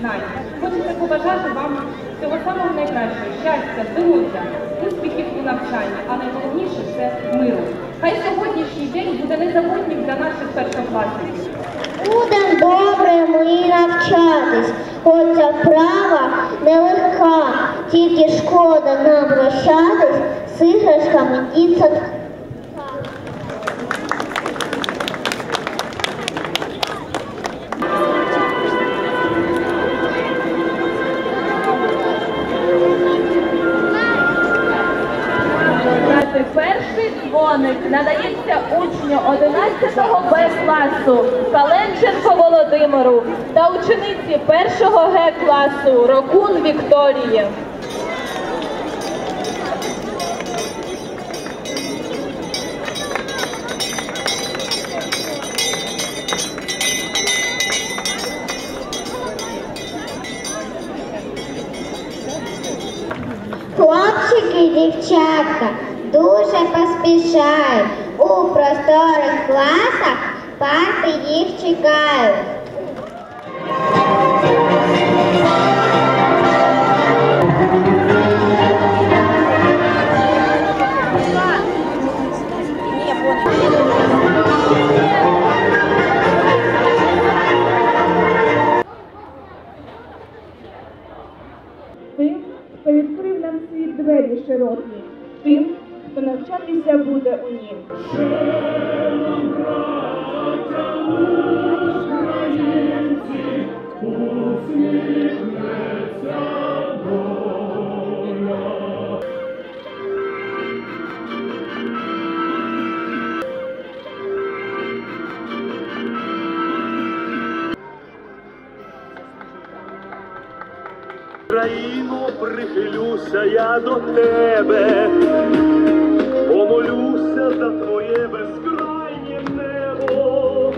знань. Хочеться побажати вам всього самого найкращого, щастя, здоров'я, успіхів у навчанні, а найголовніше це миру. Хай сьогоднішній день буде незабутнім для наших першокласників. Будем добре ми навчатись, хоч ця вправа нелегка, тільки шкода нам прощатись з іграшками і садками. Дати перший дзвоник надається учню 11 Б класу Каленченко Володимиру та учениці 1 Г класу Рокун Вікторії. Хлопчики і дівчатка дуже поспішають. У просторих класах парти їх чекають. Тим, хто відкрив нам світ двері широкі, тим, хто навчатися буде у нім. Країно, прихилюся я до тебе, помолюся за твоє безкрайнє небо,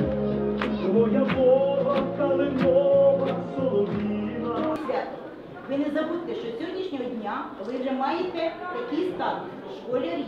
твоя мова калинова соловіна. Ви не забудьте, що сьогоднішнього дня ви вже маєте такий статус школярі.